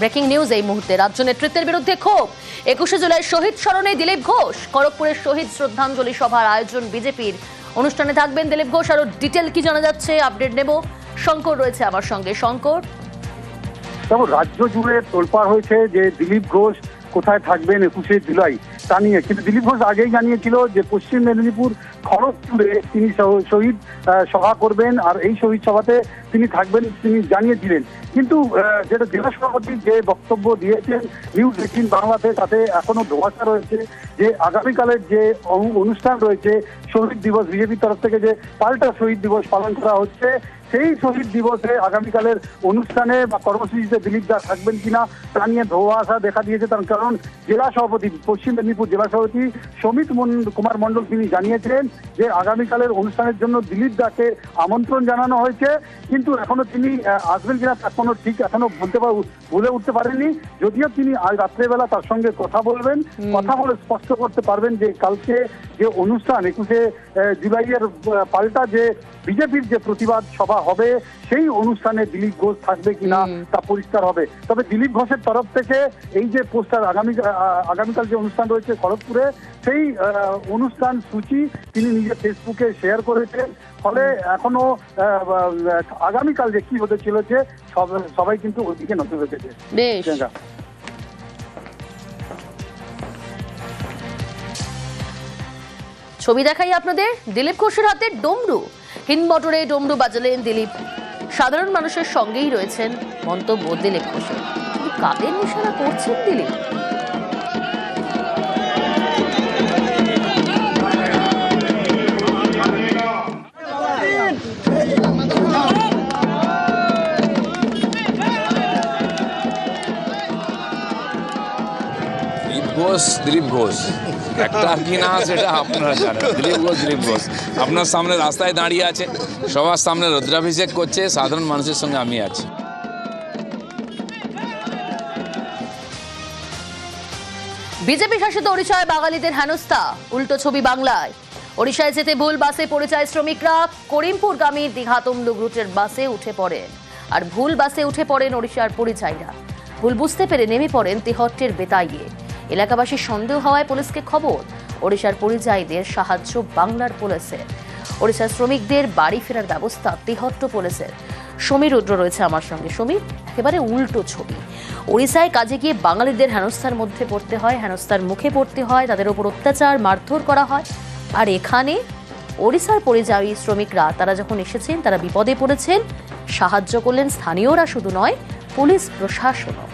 Breaking news এই মুহূর্তে, রাজ্য নেতৃত্বের বিরুদ্ধে ক্ষোভ। একুশে জুলাই শহীদ স্মরণে দিলীপ ঘোষ। খড়গপুরের শহীদ শ্রদ্ধাঞ্জলি সভার আয়োজন বিজেপির। অনুষ্ঠানে থাকবেন দিলীপ ঘোষ। আরও ডিটেল কি জানা যাচ্ছে, আপডেট নেব। শঙ্কর রয়েছে আমার সঙ্গে। শঙ্কর? রাজ্য জুড়ে তোলপাড় হয়েছে যে দিলীপ ঘোষ কোথায় থাকবেন একুশে জুলাই তা নিয়ে। কিন্তু দিলীপ ঘোষ আগেই জানিয়েছিল যে পশ্চিম মেদিনীপুর খড়গপুরে তিনি শহীদ সভা করবেন আর এই শহীদ সভাতে তিনি থাকবেন তিনি জানিয়েছিলেন। কিন্তু যেটা জেলা সভাপতি যে বক্তব্য দিয়েছেন নিউজ এইটিন বাংলাতে, তাতে এখনও ধোঁয়াশা রয়েছে যে আগামীকালের যে অনু- অনুষ্ঠান রয়েছে শহীদ দিবস, বিজেপির তরফ থেকে যে পাল্টা শহীদ দিবস পালন করা হচ্ছে সেই শহীদ দিবসে আগামীকালের অনুষ্ঠানে বা কর্মসূচিতে দিলীপ দাস থাকবেন কিনা তা নিয়ে ধোঁয়াশা দেখা দিয়েছে তার কারণ জেলা সভাপতি পশ্চিম মেদিনীপুর জেলা সভাপতি সমিত কুমার মণ্ডল তিনি জানিয়েছিলেন যে আগামীকালের অনুষ্ঠানের জন্য দিলীপ দাসকে আমন্ত্রণ জানানো হয়েছে। কিন্তু এখনও তিনি আসবেন কিনা তা কোনো ঠিক এখনও বলতে পার বলে উঠতে পারেননি। যদিও তিনি আজ রাত্রেবেলা তার সঙ্গে কথা বলবেন। কথা বলে স্পষ্ট করতে পারবেন যে কালকে যে অনুষ্ঠান একুশে জুলাইয়ের পাল্টা যে বিজেপির যে প্রতিবাদ সভা হবে সেই অনুষ্ঠানে দিলীপ ঘোষ থাকবে কিনা তা পরিষ্কার হবে। তবে দিলীপ ঘোষের তরফ থেকে এই যে পোস্টার আগামী আগামীকাল যে অনুষ্ঠান রয়েছে খড়গপুরে সেই অনুষ্ঠান সূচি তিনি নিজের ফেসবুকে শেয়ার করেছেন। ফলে এখনও আগামীকাল যে কি হতে চলেছে সবাই কিন্তু ওইদিকে নজর রেখেছে। বেশ। ছবি দেখাই আপনাদের দিলীপ ঘোষের হাতে ডমরু। হিন্দমটরে ডমরু বাজালেন দিলীপ। সাধারণ মানুষের সঙ্গেই রয়েছেন মন্তব্য দিলীপ ঘোষের কাদের নিশানা করছেন দিলীপ? ঘোষ দিলীপ ঘোষ একটা কি সেটা আপনারা জানেন। দিলীপ ঘোষ দিলীপ ঘোষ। আপনার সামনে রাস্তায় দাঁড়িয়ে আছে, সবার সামনে রুদ্রাভিষেক করছে, সাধারণ মানুষের সঙ্গে আমি আছি। বিজেপি শাসিত ওড়িশায় বাঙালিদের হেনস্থা, উল্টো ছবি বাংলায়। ওড়িশায় যেতে ভুল বাসে পরিচয় শ্রমিকরা, করিমপুরগামী দীঘা তমলুক রুটের বাসে উঠে পড়েন। আর ভুল বাসে উঠে পড়েন ওড়িশার পরিচয়রা। ভুল বুঝতে পেরে নেমে পড়েন তেহট্টের বেতাইয়ে। এলাকাবাসীর সন্দেহ হওয়ায় পুলিশকে খবর, ওড়িশার পরিযায়ীদের সাহায্য বাংলার পুলিশের। ওড়িশার শ্রমিকদের বাড়ি ফেরার ব্যবস্থা তেহট্ট পুলিশের। সমীর রুদ্র রয়েছে আমার সঙ্গে। সমীর, একেবারে উল্টো ছবি। ওড়িশায় কাজে গিয়ে বাঙালিদের হেনস্থার মধ্যে পড়তে হয়, হেনস্থার মুখে পড়তে হয়, তাদের উপর অত্যাচার, মারধর করা হয়। আর এখানে ওড়িশার পরিযায়ী শ্রমিকরা, তারা যখন এসেছেন, তারা বিপদে পড়েছেন। সাহায্য করলেন স্থানীয়রা শুধু নয়, পুলিশ প্রশাসনও।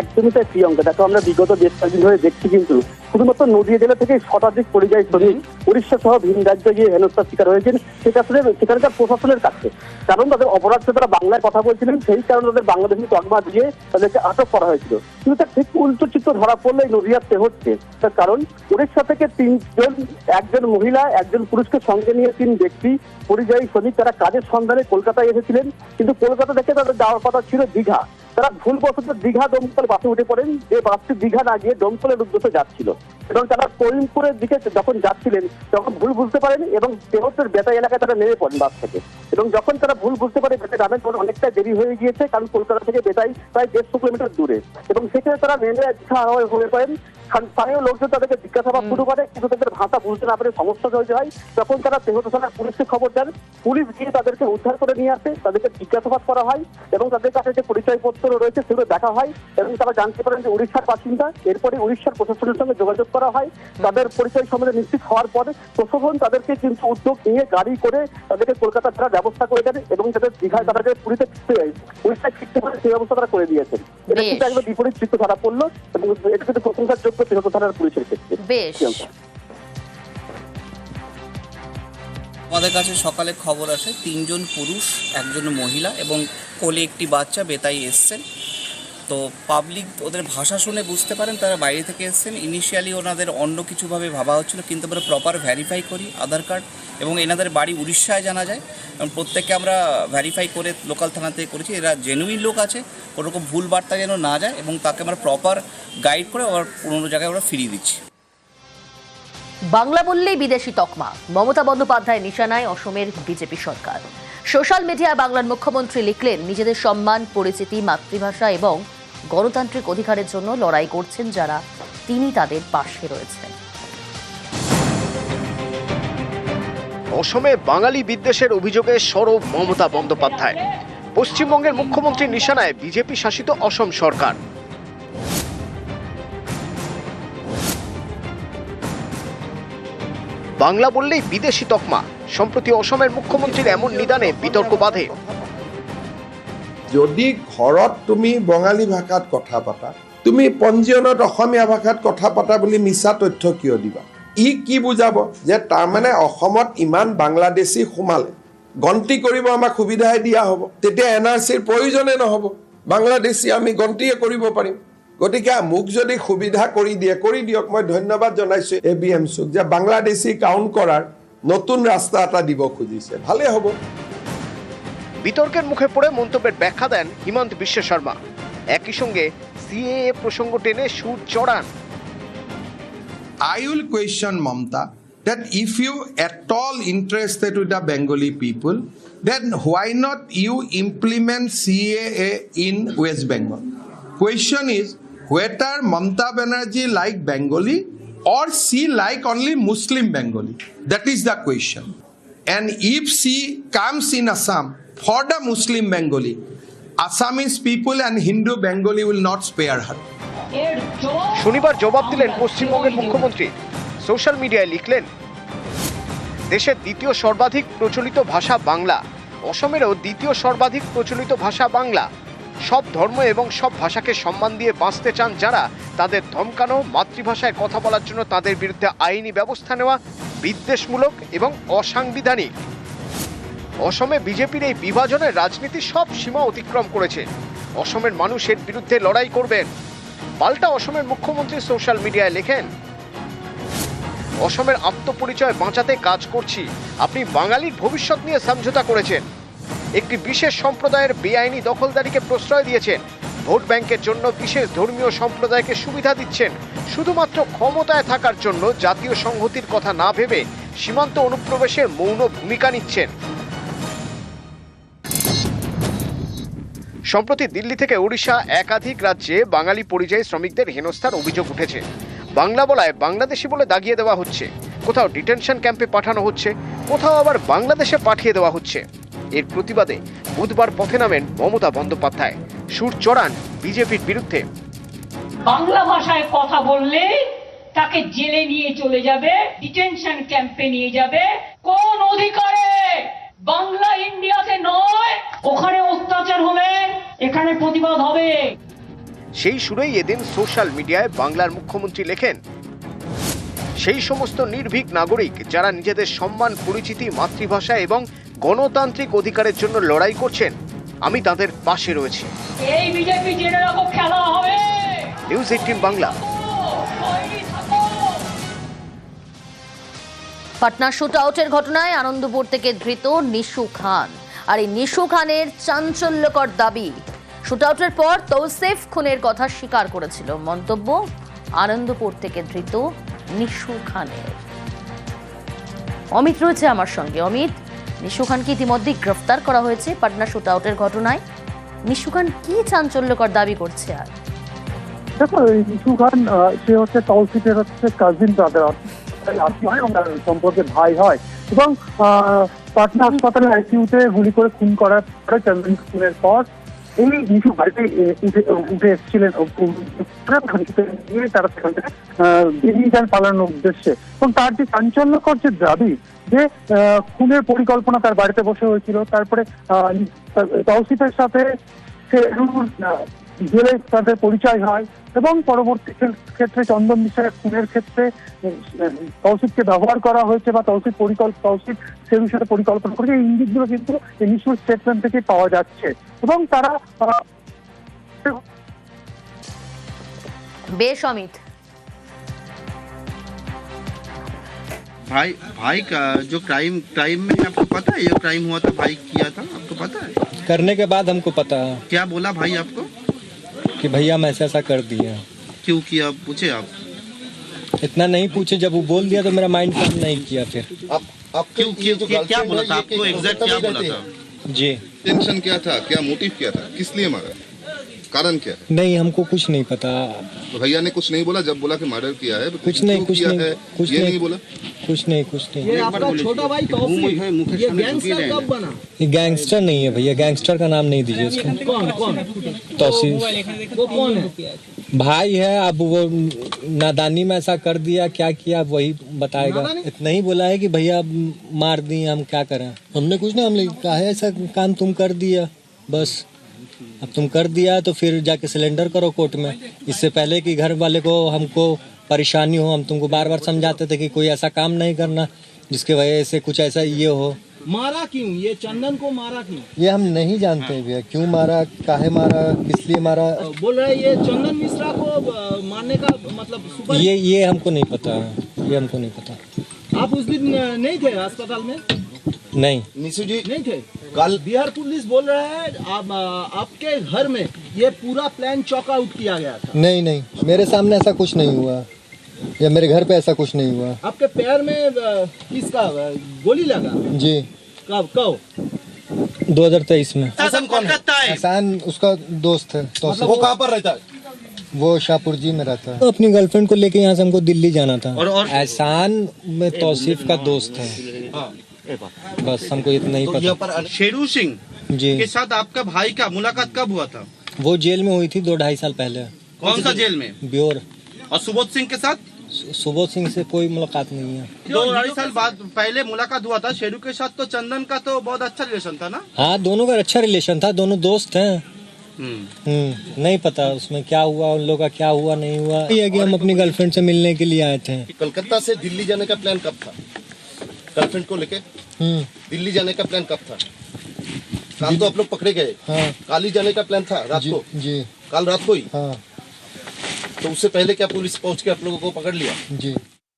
একদমই তাই প্রিয়ঙ্কা। দেখো আমরা বিগত বেশ কয়েকদিন ধরে দেখছি কিন্তু শুধুমাত্র নদীয়া জেলা থেকে শতাধিক পরিযায়ী শ্রমিক উড়িষ্যা সহ ভিন রাজ্যে গিয়ে হেনস্থার শিকার হয়েছেন। সেটা আসলে সেখানকার প্রশাসনের কাছে। কারণ তাদের অপরাধে তারা বাংলায় কথা বলছিলেন সেই কারণে তাদের বাংলাদেশি তকমা দিয়ে তাদেরকে আটক করা হয়েছিল। কিন্তু তার ঠিক উল্টো চিত্র ধরা পড়লে নদীয়াতে হচ্ছে। তার কারণ উড়িষ্যা থেকে তিনজন একজন মহিলা একজন পুরুষকে সঙ্গে নিয়ে তিন ব্যক্তি পরিযায়ী শ্রমিক তারা কাজের সন্ধানে কলকাতায় এসেছিলেন। কিন্তু কলকাতা থেকে তাদের যাওয়ার কথা ছিল দীঘা। তারা ভুলবশত দীঘা দমকল বাসে উঠে পড়েন। যে বাসটি দীঘা না গিয়ে দমকলের উদ্দেশ্যে যাচ্ছিল। এবং তারা করিমপুরের দিকে যখন যাচ্ছিলেন, তখন ভুল বুঝতে পারেন এবং দেহতের বেতা এলাকায় তারা নেমে পড়েন বাস থেকে। এবং যখন তারা ভুল বুঝতে পারে বেতা গ্রামের পর অনেকটা দেরি হয়ে গিয়েছে, কারণ কলকাতা থেকে বেতাই প্রায় দেড়শো কিলোমিটার দূরে। এবং সেখানে তারা নেমে হয়ে পড়েন। স্থানীয় লোকজন তাদেরকে জিজ্ঞাসাবাদ শুরু করে কিন্তু তাদের ভাষা বুঝতে না পারে সমস্যা হয়ে। যায় তখন তারা তেহট্ট থানার পুলিশকে খবর দেন পুলিশ গিয়ে তাদেরকে উদ্ধার করে নিয়ে আসে তাদেরকে জিজ্ঞাসাবাদ করা হয় এবং তাদের কাছে যে পরিচয়পত্র রয়েছে সেগুলো দেখা হয় এবং তারা জানতে পারেন যে উড়িষ্যার বাসিন্দা। এরপরে উড়িষ্যার প্রশাসনের সঙ্গে যোগাযোগ করা হয়। তাদের পরিচয় সম্বন্ধে নিশ্চিত হওয়ার পরে প্রশাসন তাদেরকে কিন্তু উদ্যোগ নিয়ে গাড়ি করে তাদেরকে কলকাতা ফেরার ব্যবস্থা করে দেন এবং তাদের দীঘায় তাদেরকে পুরীতে ফিরতে উড়িষ্যায় ফিরতে পারে সেই ব্যবস্থা তারা করে দিয়েছেন। এটা কিন্তু। একবার বিপরীত চিত্র ধরা পড়ল এবং এটা কিন্তু প্রশংসার যোগ্য থানার পুলিশের ক্ষেত্রে। বেশ। আমাদের কাছে সকালে খবর আসে তিনজন পুরুষ একজন মহিলা এবং কোলে একটি বাচ্চা বেতাই এসছেন। তো পাবলিক ওদের ভাষা শুনে বুঝতে পারেন তারা বাইরে থেকে এসছেন। ইনিশিয়ালি ওনাদের অন্য কিছুভাবে ভাবা হচ্ছিল কিন্তু আমরা প্রপার ভ্যারিফাই করি আধার কার্ড এবং এনাদের বাড়ি উড়িষ্যায় জানা যায়। এবং প্রত্যেককে আমরা ভ্যারিফাই করে লোকাল থানা থেকে করেছি, এরা জেনুইন লোক আছে, ওরকম ভুল বার্তা যেন না যায় এবং তাকে আমরা প্রপার গাইড করে আবার পুরোনো জায়গায় আমরা ফিরিয়ে দিচ্ছি। বাংলা বললেই বিদেশি তকমা, মমতা বন্দ্যোপাধ্যায় নিশানায় অসমের বিজেপি সরকার। সোশ্যাল মিডিয়ায় বাংলার মুখ্যমন্ত্রী লিখলেন, নিজেদের সম্মান, পরিচিতি, মাতৃভাষা এবং গণতান্ত্রিক অধিকারের জন্য লড়াই করছেন যারা, তিনি তাদের পাশে রয়েছেন। অসমে বাঙালি বিদ্বেষের অভিযোগে সরব মমতা বন্দ্যোপাধ্যায়। পশ্চিমবঙ্গের মুখ্যমন্ত্রীর নিশানায় বিজেপি শাসিত অসম সরকার। বাংলা বললেই বিদেশি তকমা, সম্প্রতি অসমের মুখ্যমন্ত্রীর এমন নিদানে বিতর্ক বাধে। যদি ঘৰত তুমি বঙালী ভাষাত কথা পাতা, তুমি পঞ্জীয়নত অসমীয়া ভাষাত কথা পাতা বুলি মিছা তথ্য কিয় দিবা? ই কি বুজাব? যে তাৰমানে অসমত ইমান বাংলাদেশী সোমালে, গন্তি কৰিব আমাক সুবিধাই দিয়া হ'ব। তেতিয়া এন আৰ চিৰ প্ৰয়োজনে নহ'ব। বাংলাদেশী আমি গন্তিয়ে কৰিব পাৰিম। গতিকে মোক যদি সুবিধা কৰি দিয়ে, কৰি দিয়ক, মই ধন্যবাদ জনাইছো এ বি এম চুক যে বাংলাদেশী কাউণ্ট কৰাৰ নতুন ৰাস্তা এটা দিব খুজিছে। ভালেই হ'ব। বিতর্কের মুখে পড়ে মন্তব্যের ব্যাখ্যা দেন হিমন্ত বিশ্ব শর্মা। একই সঙ্গে সিএএ প্রসঙ্গ টেনে সুর চড়ান I will question Mamta that if you at all interested with the Bengali people, then why not you implement CAA in West Bengal? Question is whether Mamta Banerjee like Bengali or she like only Muslim Bengali. That is the question. And if she comes in Assam for the Muslim Bengali, Assamese people and Hindu Bengali will not spare her. শনিবার জবাব দিলেন পশ্চিমবঙ্গের মুখ্যমন্ত্রী। Social মিডিয়ায় লিখলেন, দেশের দ্বিতীয় সর্বাধিক প্রচলিত ভাষা বাংলা। অসমেরও দ্বিতীয় সর্বাধিক প্রচলিত ভাষা বাংলা। সব ধর্ম এবং সব ভাষাকে সম্মান দিয়ে বাঁচতে চান যারা, তাদের ধমকানো, মাতৃভাষায় কথা বলার জন্য তাদের বিরুদ্ধে আইনি ব্যবস্থা নেওয়া, বিদ্বেষমূলক এবং অসাংবিধানিক। অসমে বিজেপির এই বিভাজনের রাজনীতি সব সীমা অতিক্রম করেছে। অসমের মানুষের বিরুদ্ধে লড়াই করবেন। পাল্টা অসমের মুখ্যমন্ত্রী সোশ্যাল মিডিয়ায় লেখেন, অসমের আত্মপরিচয় বাঁচাতে কাজ করছি। আপনি বাঙালির ভবিষ্যৎ নিয়ে সমঝোতা করেছেন। একটি বিশেষ সম্প্রদায়ের বেআইনি দখলদারিকে প্রশ্রয় দিয়েছেন। ভোট ব্যাংকের জন্য বিশেষ ধর্মীয় সম্প্রদায়কে সুবিধা দিচ্ছেন। শুধুমাত্র ক্ষমতায় থাকার জন্য জাতীয় সংহতির কথা না ভেবে সীমান্ত অনুপ্রবেশের মৌন ভূমিকা নিচ্ছেন। সম্প্রতি দিল্লি থেকে ওড়িশা একাধিক রাজ্যে বাঙালি পরিযায়ী শ্রমিকদের হেনস্থার অভিযোগ উঠেছে। বাংলা বলায় বাংলাদেশি বলে দাগিয়ে দেওয়া হচ্ছে। কোথাও ডিটেনশন ক্যাম্পে পাঠানো হচ্ছে, কোথাও আবার বাংলাদেশে পাঠিয়ে দেওয়া হচ্ছে। এর প্রতিবাদে বুধবার পথে নামেন মমতা বন্দ্যোপাধ্যায়। সুর চড়ান বিজেপির বিরুদ্ধে। বাংলা ভাষায় কথা বললে তাকে জেলে নিয়ে চলে যাবে, ডিটেনশন ক্যাম্পে নিয়ে যাবে। কোন অধিকারে? বাংলা ইন্ডিয়াতে নয় ওখানে অত্যাচার হলে এখানে প্রতিবাদ হবে। সেই সুরেই এদিন সোশ্যাল মিডিয়ায় বাংলার মুখ্যমন্ত্রী লেখেন সেই সমস্ত নির্ভীক নাগরিক যারা নিজেদের সম্মান পরিচিতি মাতৃভাষা এবং গণতান্ত্রিক অধিকারের জন্য লড়াই করছেন আমি তাদের পাশে রয়েছি। এই বিজেপি খেলা হবে। News eighteen Bangla. Patna shoot আউটের ঘটনায় আনন্দপুর থেকে ধৃত নিশু খান। আর এই নিশু খানের চাঞ্চল্যকর দাবি শুট আউটের পর তৌসেফ খুনের কথা স্বীকার করেছিল। মন্তব্য, আনন্দপুর থেকে ধৃত নিশু খানের। অমিত রয়েছে আমার সঙ্গে। অমিত, নিশু খানকে ইতিমধ্যে গ্রেফতার করা হয়েছে পাটনা শুট আউটের ঘটনায়। নিশু খান কি চাঞ্চল্যকর দাবি করছে আর? দেখো নিশু খান সে হচ্ছে তৌসিফের হচ্ছে কাজিন এবং সম্পর্কে ভাই হয়। এবং পাটনা হাসপাতালে আইসিইউতে গুলি করে খুন করার পরে চন্দ্রন খুনের পর নিশু বাড়িতে উঠে এসেছিলেন তারা সেখান থেকে যান পালানোর উদ্দেশ্যে এবং তার যে চাঞ্চল্যকর যে দাবি যে খুনের পরিকল্পনা তার বাড়িতে বসে হয়েছিল তারপরে আহ, তৌসিফের সাথে সে আহ, জেলে তাদের পরিচয় হয় এবং পরবর্তী ক্ষে- ক্ষেত্রে চন্দন বিশ্বাসের খুনের ক্ষেত্রে তৌসিফকে ব্যবহার করা হয়েছে বা তৌসিফ পরিকল্প তৌসিফ সে বিষয়ে পরিকল্পনা করেছে এই ইঙ্গিতগুলো কিন্তু এই নিশুর স্টেটমেন্ট থেকে পাওয়া যাচ্ছে এবং তারা আহ, বেশ অমিত भाई भाई का जो क्राइम क्राइम में आपको पता है ये क्राइम हुआ था भाई किया था आपको पता है करने के बाद हमको पता है क्या बोला भाई आपको कि भैया मैं ऐसा ऐसा कर दिया। क्यों किया? पूछे आप। इतना नहीं पूछे जब वो बोल दिया तो मेरा माइंड काम नहीं किया फिर। आप आप क्यों क्यों क्या, क्या बोला था? आपको एग्जैक्ट क्या बोला था? जी। टेंशन क्या था? क्या मोटिव क्या था? किस लिए मारा? कारण क्या है? नहीं हमको कुछ नहीं पता। तो भैया ने कुछ नहीं बोला? जब बोला कि मर्डर किया है तो कुछ नहीं कुछ नहीं कुछ ये नहीं बोला? कुछ नहीं कुछ नहीं। ये आपका छोटा भाई तौफीक ये गैंगस्टर कब बना? ये गैंगस्टर नहीं है भैया गैंगस्टर का नाम नहीं दीजिए इसको कौन कौन? तौसीफ वो कौन है? भाई है अब वो नादानी में ऐसा कर दिया क्या किया वही बताएगा। इतना ही बोला है कि भैया मार दिए हम क्या करें? हमने कुछ नहीं हमने कहा है ऐसा काम तुम कर दिया बस। अब तुम कर दिया तो फिर जाके सिलेंडर करो कोर्ट में। इससे पहले कि घर वाले को हमको परेशानी हो हम तुमको बार बार समझाते थे कि कोई ऐसा काम नहीं करना जिसके वजह से कुछ ऐसा ये हो। मारा क्यों? ये चंदन को मारा क्यों? ये हम नहीं जानते भैया क्यों मारा काहे मारा किस लिए मारा? बोल रहे ये चंदन मिश्रा को मारने का मतलब सुपर ये ये हमको नहीं पता ये हमको नहीं पता। आप उस दिन नहीं थे अस्पताल में? नहीं। निशु जी नहीं थे। कल बिहार पुलिस बोल रहा है आप, आपके घर में ये पूरा प्लान चौक आउट किया गया था। नहीं नहीं। मेरे सामने ऐसा कुछ नहीं हुआ। या मेरे घर पे ऐसा कुछ नहीं हुआ। आपके पैर में किसका गोली लगा? जी। कब कब? 2023 में। हसन कौन है? एहसान उसका दोस्त है तो मतलब वो कहाँ पर रहता है? वो शाहपुर जी में रहता है। तो अपनी गर्लफ्रेंड को लेके यहाँ से हमको दिल्ली जाना था। और, और? एहसान में तौसीफ का दोस्त है। बस हमको इतना ही पता। शेरू सिंह जी। के साथ आपका भाई का मुलाकात कब हुआ था? वो जेल में हुई थी दो ढाई साल पहले। कौन सा जेल में? ब्योर। और सुबोध सिंह के साथ? सुबोध सिंह से कोई मुलाकात नहीं है। दो ढाई साल बाद पहले मुलाकात हुआ था शेरू के साथ तो चंदन का तो बहुत अच्छा रिलेशन था ना? हाँ दोनों का अच्छा रिलेशन था दोनों दोस्त हैं। हम्म। नहीं पता उसमें क्या हुआ उन लोगों का क्या हुआ नहीं हुआ। ये कि हम अपनी गर्लफ्रेंड से मिलने के लिए आए थे। कलकत्ता से दिल्ली जाने का प्लान कब था? गर्लफ्रेंड को लेके हम्म। दिल्ली जाने का प्लान कब था? कल तो आप लोग पकड़े गए। हाँ। कल ही जाने का प्लान था रात को? जी। कल रात को ही? हाँ। तो उससे पहले क्या पुलिस पहुँच के आप लोगों को पकड़ लिया? जी।